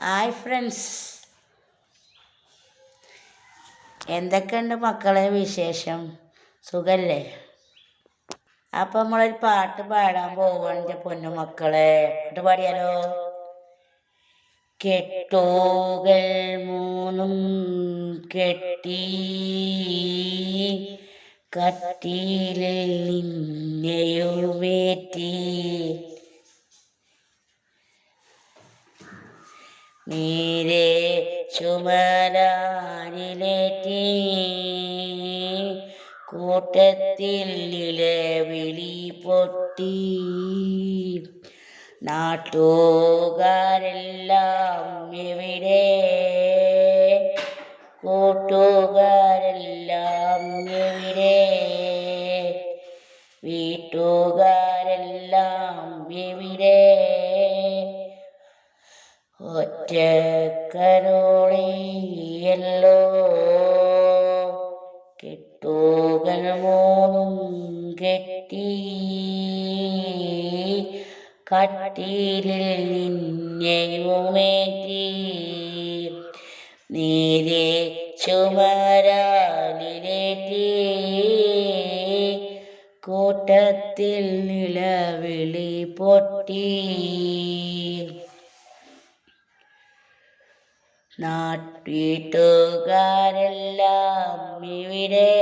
Hi friends എന്തൊക്കെയുണ്ട് മക്കളെ വിശേഷം? സുഖല്ലേ? അപ്പം നമ്മളൊരു പാട്ട് പാടാൻ എന്റെ പൊന്നു മക്കളെ. പാട്ട് പാടിയാലോ? കെട്ടോകൾ മൂന്നും കെട്ടി കട്ടിയിൽ നിന്നെയുമേറ്റി നീരെ ചുമരാനിലേറ്റി കൂട്ടത്തിൽ വിളി പൊട്ടി. നാട്ടുകാരെല്ലാം എവിടെ? കൂട്ടുകാരെല്ലാം എവിടെ? വീട്ടുകാരെല്ലാം എവിടെ? ഒറ്റക്കരോളിയല്ലോ. കെട്ടുകൾ മൂന്നും കെട്ടി. കട്ടിലിൽ നിന്നെയുമേറ്റി നീരെ ചുമരാലിലേറ്റി. കൂട്ടത്തിൽ നിലവിളി പൊട്ടി. നാട്ടീട്ടുകാരെല്ലാം ഇവിടെ.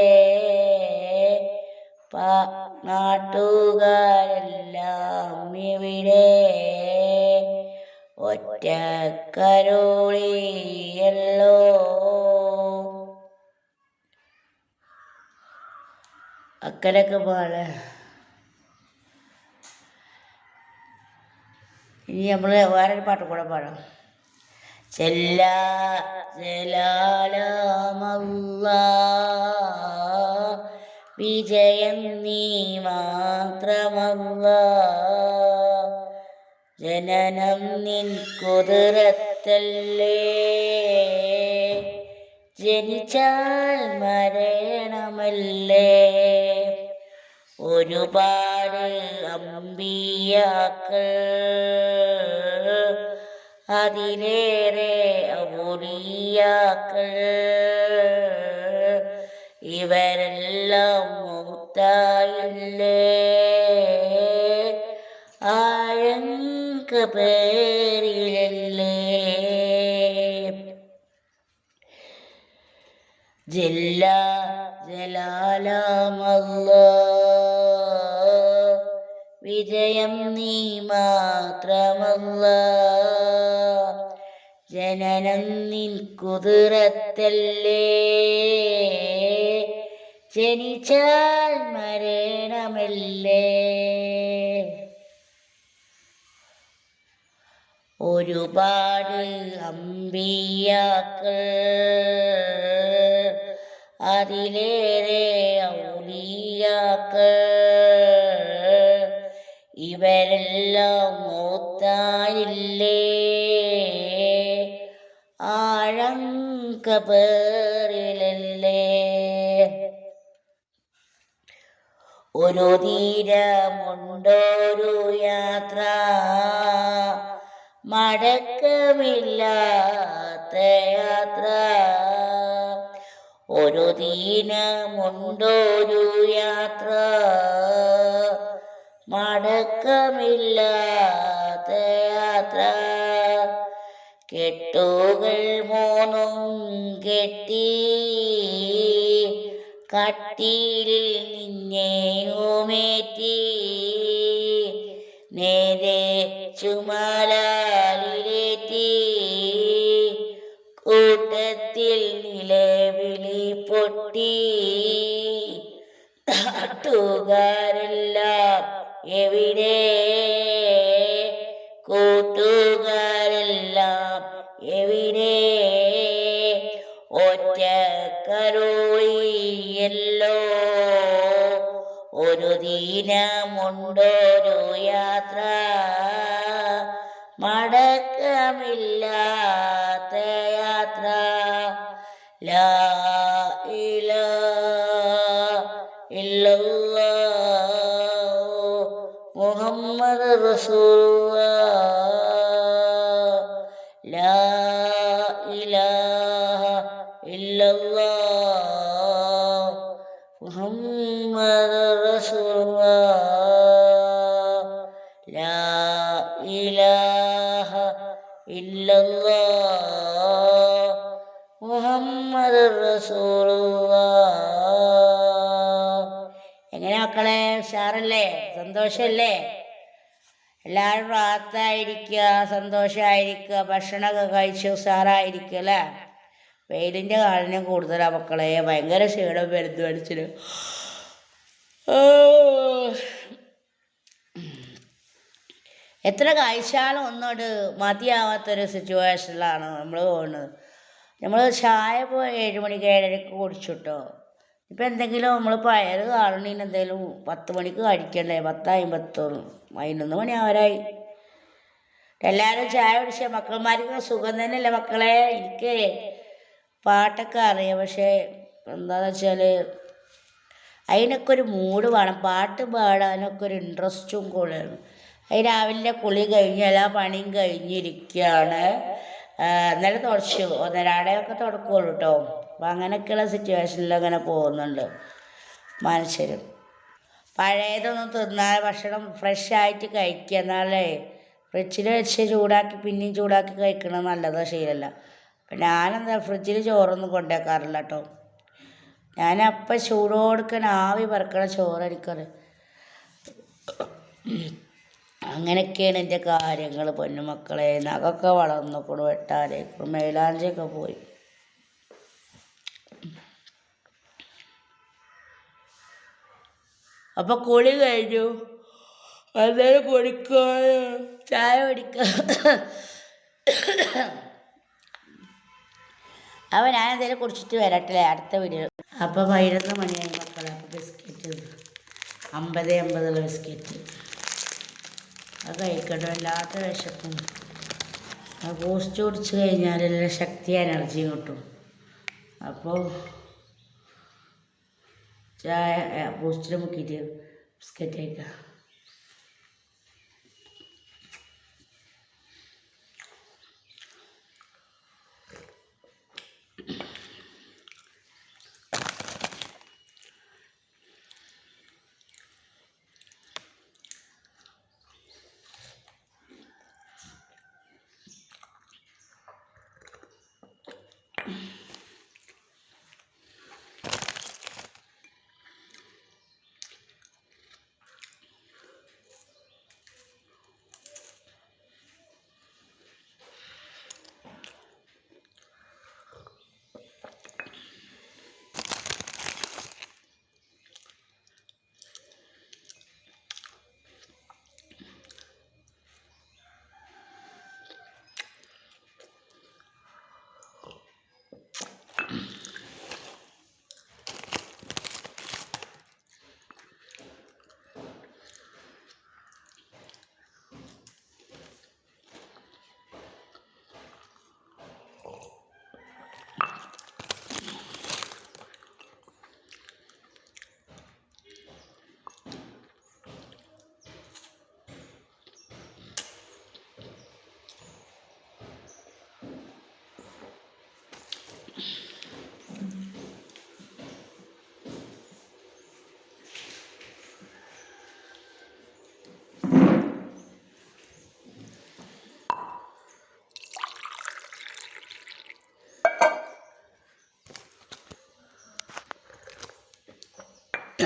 നാട്ടുകാരെല്ലാം ഇവിടെ. ഒറ്റ കരോളിയല്ലോ അക്കരക്ക് പാടെ. ഇനി നമ്മൾ വേറൊരു പാട്ട് കൂടെ പാടാം. ചെല്ല ജലാലമല്ല. വിജയം നീ മാത്രമല്ല. ജനനം നിൻ കുതിരത്തല്ലേ. ജനിച്ചാൽ മരണമല്ലേ. ഒരുപാട് അമ്പിയാക്കൾ. അതിലേറെ ഔലിയാക്കൾ ഇവരെല്ലാം മുത്തായില്ലേ? ആഴങ്ക പേരിലല്ലേ? ജല്ല ജലാലമല്ല. വിജയം നീ മാത്രമല്ല. ജനനം നിൻ കുതിരത്തല്ലേ ജനിച്ചാൽ മരണമല്ലേ? ഒരുപാട് അമ്പിയാക്കൾ അതിലേറെ ഔലിയാക്കൾ ഇവരെല്ലാം മൂത്തായില്ലേ ആഴങ്ക പേറിലല്ലേ ഒരു തീരമുണ്ടൊരു യാത്ര. മടക്കമില്ലാത്ത യാത്ര. ഒരു ദീനമുണ്ടൊരു യാത്ര. മടക്കമില്ലാത്ത കെട്ടുകൾ മൂന്നും കെട്ടി കട്ടിയിൽ നിന്നേറ്റി നേരെ ചുമലാലിലേറ്റി. കൂട്ടത്തിൽ നിലവിളി പൊട്ടി. നാട്ടുകാരെല്ലാം എവിടെ മുഹമ്മദ് റസൂലുള്ള. ലാ ഇലാഹ ഇല്ലല്ലാഹ് മുഹമ്മദ് റസൂലുള്ളാഹ് ലാ ഇലാഹ ഇല്ലല്ലാഹ് മുഹമ്മദ് റസൂലുള്ളാഹ് എങ്ങനെ മക്കളെ? ഉഷാറല്ലേ? സന്തോഷല്ലേ? എല്ലാവരും റാത്തായിരിക്കുക സന്തോഷമായിരിക്കുക ഭക്ഷണമൊക്കെ കഴിച്ച് ഉഷാറായിരിക്കുക അല്ലേ? വെയിലിന്റെ കാഠിന്യം കൂടുതലാണ് മക്കളെ. ഭയങ്കര ക്ഷീണം വരുന്നു അടിച്ചിന് എത്ര കഴിച്ചാലും ഒന്നോട് മതിയാവാത്തൊരു സിറ്റുവേഷനിലാണ് നമ്മൾ പോകുന്നത്. നമ്മൾ ചായ ഇപ്പോൾ ഏഴ് മണിക്ക് ഏഴരക്ക് കുടിച്ചിട്ടോ. ഇപ്പം എന്തെങ്കിലും നമ്മൾ പയർ കാണണീന് എന്തെങ്കിലും പത്ത് മണിക്ക് കഴിക്കണ്ടേ? പത്ത് അമ്പത്തൊന്ന് പതിനൊന്ന് മണി എല്ലാവരും ചായ കുടിച്ച. മക്കൾമാർക്ക് സുഖം തന്നെയല്ലേ മക്കളെ? എനിക്ക് പാട്ടൊക്കെ അറിയാം. പക്ഷേ എന്താണെന്ന് വെച്ചാൽ അതിനൊക്കെ ഒരു മൂഡ് വേണം. പാട്ട് പാടാനൊക്കെ ഒരു ഇൻട്രസ്റ്റും കൂടെയാണ് അത് രാവിലെ കുളി കഴിഞ്ഞ് എല്ലാ പണിയും കഴിഞ്ഞിരിക്കുകയാണ്. ഇന്നലെ തുടച്ചു. ഒന്നരാടെയൊക്കെ തുടക്കുള്ളൂ കേട്ടോ അപ്പം അങ്ങനെയൊക്കെയുള്ള സിറ്റുവേഷനിൽ അങ്ങനെ പോകുന്നുണ്ട് മനുഷ്യരും. പഴയതൊന്നും തിന്നാൽ ഭക്ഷണം ഫ്രഷ് ആയിട്ട് കഴിക്കുക എന്നാലേ ഫ്രിഡ്ജിൽ വെച്ച് ചൂടാക്കി പിന്നെയും ചൂടാക്കി കഴിക്കണത് നല്ലതോ ശീലമല്ല അപ്പം ഞാനെന്താ ഫ്രിഡ്ജിൽ ചോറൊന്നും കൊണ്ടുവയ്ക്കാറില്ല കേട്ടോ ഞാനപ്പം ചൂടോടുക്കാൻ ആവി പറക്കണ ചോറടിക്കാറ് അങ്ങനെയൊക്കെയാണ് എന്റെ കാര്യങ്ങൾ പൊന്നുമക്കളെ. നഖമൊക്കെ വളർന്നോക്കണു. വെട്ടാനേക്കും മേലാഞ്ചിയൊക്കെ പോയി. അപ്പോൾ കുളി കഴിഞ്ഞു. അന്നേരം കുടിക്കാൻ ചായ കുടിക്കുക അപ്പോൾ ഞാൻ എന്തെങ്കിലും കുടിച്ചിട്ട് വരട്ടെ അടുത്ത വീഡിയോ. അപ്പോൾ പതിനൊന്ന് മണിയായി മക്കളെ. അപ്പോൾ ബിസ്ക്കറ്റ് അമ്പത് അമ്പതുള്ള ബിസ്ക്കറ്റ്. അത് കഴിക്കട്ടെ വല്ലാത്ത വിശക്കും ആ ബൂസ്റ്റ് കുടിച്ച് കഴിഞ്ഞാൽ ശക്തി എനർജി കിട്ടും. അപ്പോൾ ചായ ബൂസ്റ്റിൽ മുക്കിയിട്ട് ബിസ്ക്കറ്റ് കഴിക്കാം.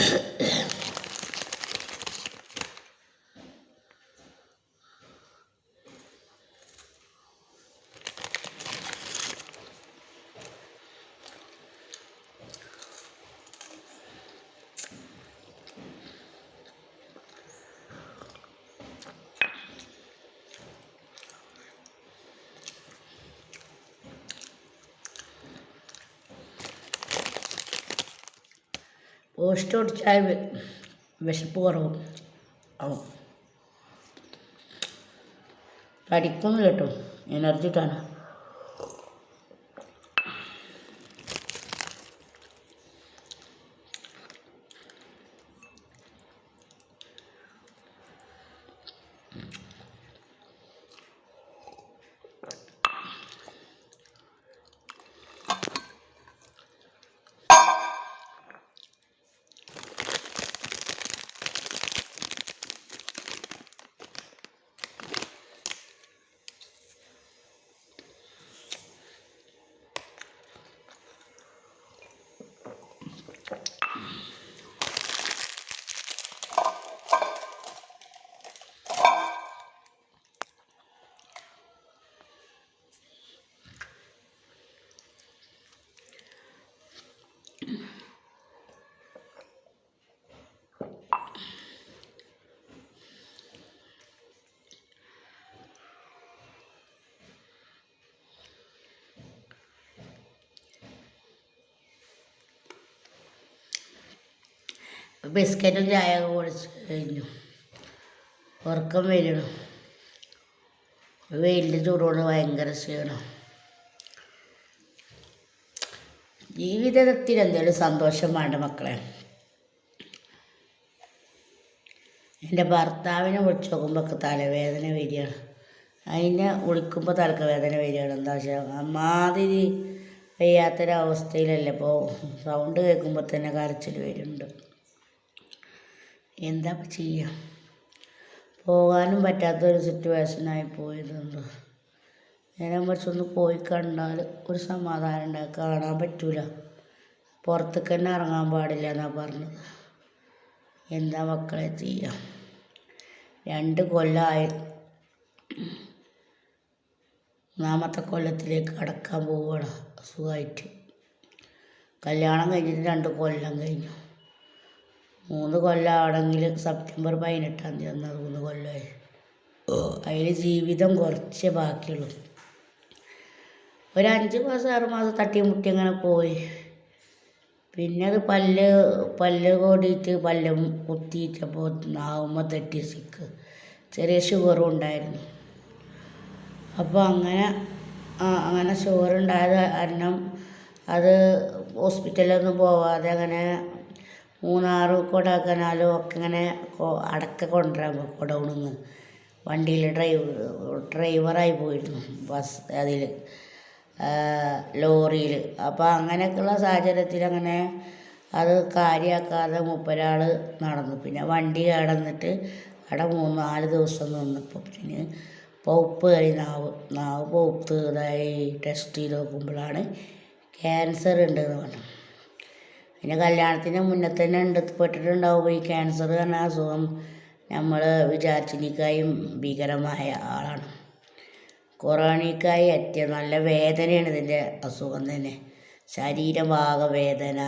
Ahem. പോസ്റ്റ് കുടിച്ചാൽ വിശപ്പ് കുറവും. ആവും പഠിക്കുന്നില്ല കേട്ടോ. എനർജി കിട്ടാനാ. ബിസ്ക്കറ്റും ചായ കുടിച്ച് കഴിഞ്ഞു. ഉറക്കം വരണം വെയിലിന്റെ ചൂടുകൊണ്ട് ഭയങ്കര ക്ഷീണം. ജീവിതത്തിൽ എന്തെങ്കിലും സന്തോഷം വേണ്ട മക്കളെ. എന്റെ ഭർത്താവിനെ വിളിച്ച് നോക്കുമ്പോൾ തലവേദന വരികയാണ്. അതിനെ വിളിക്കുമ്പോൾ തലക്ക് വേദന വരികയാണ്. എന്താ വെച്ചാൽ അമ്മാതിരി വയ്യാത്തൊരവസ്ഥയിലല്ലേ ഇപ്പോൾ സൗണ്ട് കേൾക്കുമ്പോൾ തന്നെ കരച്ചിൽ വരുന്നുണ്ട്. എന്താ ചെയ്യാം? പോകാനും പറ്റാത്തൊരു സിറ്റുവേഷനായി പോയതുണ്ട്. നേരം കുറച്ചൊന്ന് പോയി കണ്ടാൽ ഒരു സമാധാനം ഉണ്ടാകും കാണാൻ പറ്റൂല. പുറത്തേക്ക് തന്നെ ഇറങ്ങാൻ പാടില്ല എന്നാണ് പറഞ്ഞത്. എന്താ മക്കളെ ചെയ്യാം? രണ്ട് കൊല്ലമായി മൂന്നാമത്തെ കൊല്ലത്തിലേക്ക് കടക്കാൻ പോവുകയാണ്. സുഖമായിട്ട്. കല്യാണം കഴിഞ്ഞിട്ട് രണ്ട് കൊല്ലം കഴിഞ്ഞു. മൂന്ന് കൊല്ലം ആണെങ്കിൽ സെപ്റ്റംബർ പതിനെട്ടാം തീയതി വന്നാൽ മൂന്ന് കൊല്ലമായി അതിൽ ജീവിതം കുറച്ചേ ബാക്കിയുള്ളൂ. ഒരു അഞ്ച് മാസം ആറ് മാസം തട്ടി മുട്ടി അങ്ങനെ പോയി. പിന്നെ അത് പല്ല് പല്ല് കൂടിയിട്ട് പല്ല് കുത്തിയിട്ടപ്പോൾ നാവുമ്പോൾ തട്ടി സിക്ക് ചെറിയ ഷുഗറും ഉണ്ടായിരുന്നു. അപ്പോൾ അങ്ങനെ അങ്ങനെ ഷുഗർ ഉണ്ടായത് കാരണം അത് ഹോസ്പിറ്റലൊന്നും പോവാതെ അങ്ങനെ മൂന്നാർ കൊടൈക്കനാലും ഒക്കെ ഇങ്ങനെ അടക്ക കൊണ്ടുവരാൻ കൊടൗണിന്ന്. വണ്ടിയിൽ ഡ്രൈവർ ഡ്രൈവറായി പോയിരുന്നു ബസ് അതിൽ. ലോറിയിൽ. അപ്പോൾ അങ്ങനെയൊക്കെയുള്ള സാഹചര്യത്തിൽ അങ്ങനെ അത് കാര്യമാക്കാതെ മുപ്പരാൾ നടന്നു. പിന്നെ വണ്ടി കടന്നിട്ട് അവിടെ മൂന്ന് നാല് ദിവസം നിന്നപ്പോൾ പിന്നെ പൗപ്പ് കയറി നാവ് നാവ് പൗപ്പ് ഇതായി ടെസ്റ്റ് ചെയ്ത് നോക്കുമ്പോഴാണ് ക്യാൻസർ ഉണ്ടെന്ന് പറഞ്ഞു. പിന്നെ കല്യാണത്തിന് മുന്നേ തന്നെ ഉണ്ട് ഈ ക്യാൻസർ എന്ന അസുഖം നമ്മൾ വിചാരിച്ചിനിക്കായും ഭീകരമായ ആളാണ്. കൊറോണയ്ക്കായി ഏറ്റവും നല്ല വേദനയാണ് ഇതിന്റെ അസുഖം തന്നെ. ശരീരഭാഗ വേദന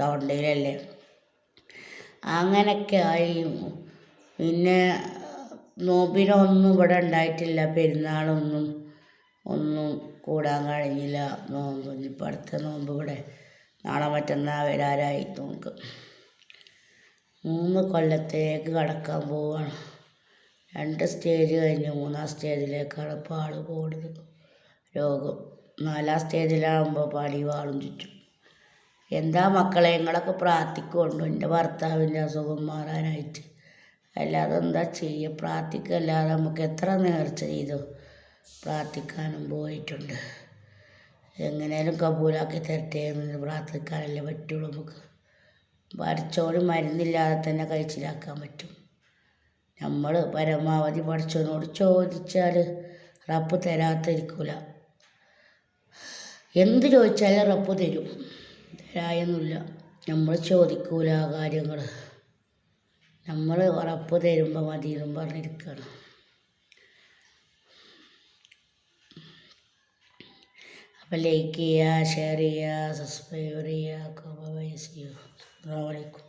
തൊണ്ടയിലല്ലേ. അങ്ങനെയൊക്കെ ആയി. പിന്നെ നോമ്പിനൊന്നും ഇവിടെ ഉണ്ടായിട്ടില്ല. പെരുന്നാളൊന്നും ഒന്നും കൂടാൻ കഴിഞ്ഞില്ല. നോമ്പ് ഇപ്പം അടുത്ത നോമ്പ് ഇവിടെ നാളെ മറ്റന്നാൾ വരാറായി നമുക്ക് മൂന്ന് കൊല്ലത്തേക്ക് കടക്കാൻ പോവാണ്. രണ്ട് സ്റ്റേജ് കഴിഞ്ഞ് മൂന്നാം സ്റ്റേജിലേക്കാണ് ഇപ്പോൾ ആൾ പോകുന്നത് രോഗം. നാലാം സ്റ്റേജിലാകുമ്പോൾ പണി വാളും ചുറ്റും. എന്താ മക്കളെ നിങ്ങളൊക്കെ പ്രാർത്ഥിക്കുന്നുണ്ട്? എന്റെ ഭർത്താവിന്റെ അസുഖം മാറാനായിട്ട്. അല്ലാതെ എന്താ ചെയ്യുക പ്രാർത്ഥിക്കല്ലാതെ നമുക്ക് എത്ര നേർച്ച ചെയ്തു പ്രാർത്ഥിക്കാനും പോയിട്ടുണ്ട്. എങ്ങനെയാലും കബൂലാക്കി തരട്ടെ എന്ന് പ്രാർത്ഥിക്കാനല്ലേ പറ്റുള്ളൂ നമുക്ക്. പഠിച്ചോന് മരുന്നില്ലാതെ തന്നെ കഴിച്ചിലാക്കാൻ പറ്റും. നമ്മൾ പരമാവധി പഠിച്ചവനോട് ചോദിച്ചാൽ റപ്പ് തരാത്തിരിക്കൂല എന്ത് ചോദിച്ചാലും റപ്പ് തരും. തരായൊന്നുമില്ല. നമ്മൾ ചോദിക്കൂല കാര്യങ്ങൾ നമ്മൾ റബ്ബ് തരുമ്പോൾ മതി എന്നും പറഞ്ഞിരിക്കുകയാണ് അപ്പോൾ ലൈക്ക് ചെയ്യുക ഷെയർ ചെയ്യുക സബ്സ്ക്രൈബ് ചെയ്യുക അസ്സാം വലൈക്കും